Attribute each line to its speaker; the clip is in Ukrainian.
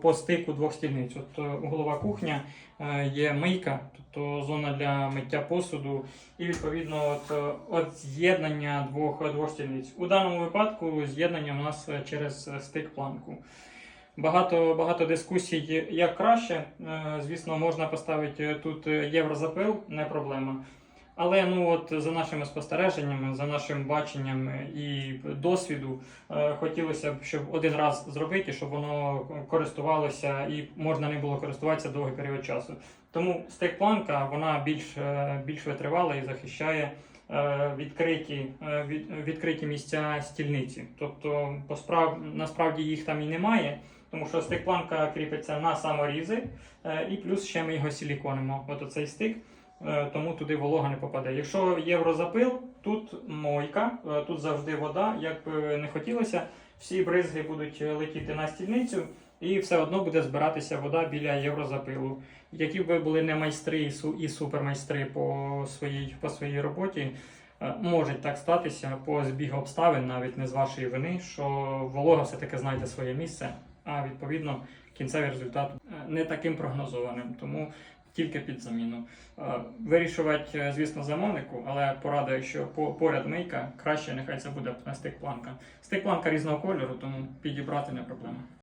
Speaker 1: по стику двох стільниць. От е, углова кухня е, є мийка, тобто зона для миття посуду, і відповідно от, е, от з'єднання двох, двох стільниць. У даному випадку з'єднання у нас через стик планку. Багато, багато дискусій, як краще. Звісно, можна поставити тут єврозапил, не проблема. Але ну от за нашими спостереженнями, за нашим баченням і досвіду, е, хотілося б, щоб один раз зробити, щоб воно користувалося і можна не було користуватися довгий період часу. Тому стейк-планка вона більш, е, більш витривала і захищає е, відкриті, від, відкриті місця стільниці. Тобто, по справ, насправді їх там і немає, тому що стейк-планка кріпиться на саморізи, і плюс ще ми його силіконимо. От оцей стик. Е, тому туди волога не попаде. Якщо єврозапил, тут мойка, е, тут завжди вода. Як би не хотілося, всі бризги будуть летіти на стільницю, і все одно буде збиратися вода біля єврозапилу. Які б ви були не майстри і су- і супермайстри по своїй, по своїй роботі, е, може так статися по збігу обставин, навіть не з вашої вини, що волога все-таки знайде своє місце, а відповідно кінцевий результат е, не таким прогнозованим. Тому тільки під заміну. Е, Вирішувати, е, звісно, замовнику, але порада, що по- поряд мийка, краще нехай це буде стик-планка. Стик-планка різного кольору, тому підібрати не проблема.